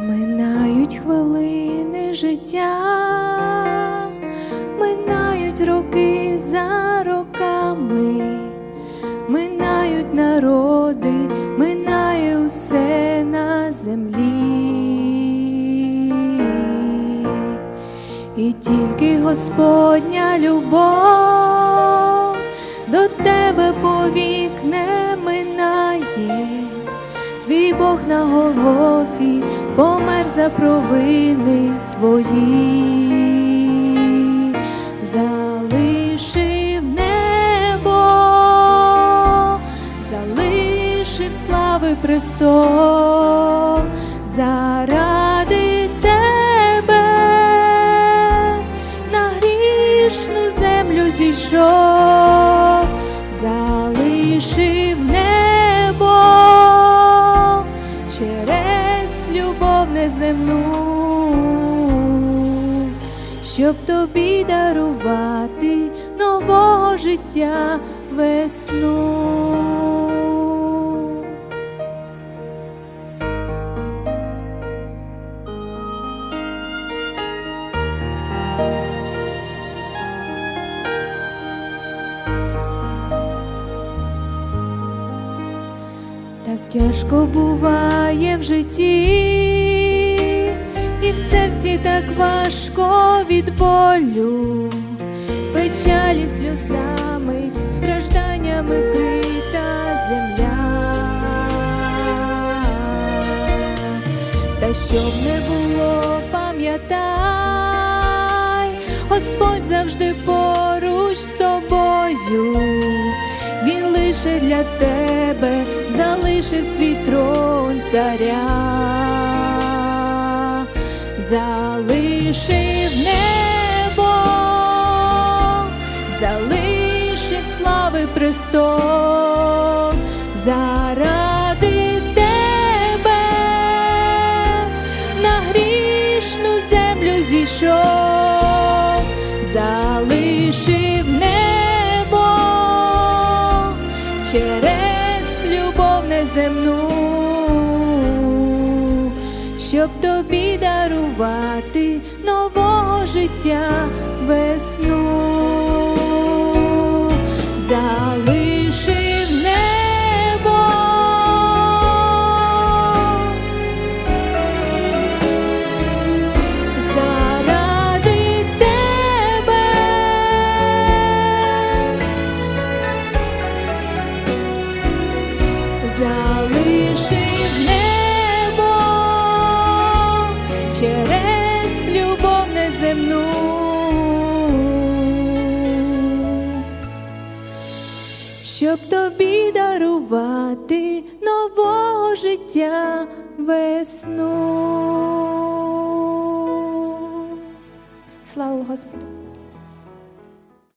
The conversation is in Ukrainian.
Минають хвилини життя, минають роки за роками, минають народи, минає усе на землі, і тільки Господня любов. Бог на Голгофі помер за провини твої, залишив небо, залишив слави престол. Заради тебе на грішну землю зійшов, залишив небо неземну, щоб тобі дарувати нового життя весну. Так тяжко буває в житті, і в серці так важко від болю, печалі сльозами, стражданнями вкрита земля. Та щоб не було, пам'ятай, Господь завжди поруч з тобою. Він лише для тебе залишив свій трон царя, залишив небо, залишив слави престол. Заради тебе на грішну землю зійшов, залишив небо через любов неземну, щоб тобі дарувати нового життя весну, залишив небо. Заради тебе залишив через любов неземну, щоб тобі дарувати нового життя весну. Слава Господу!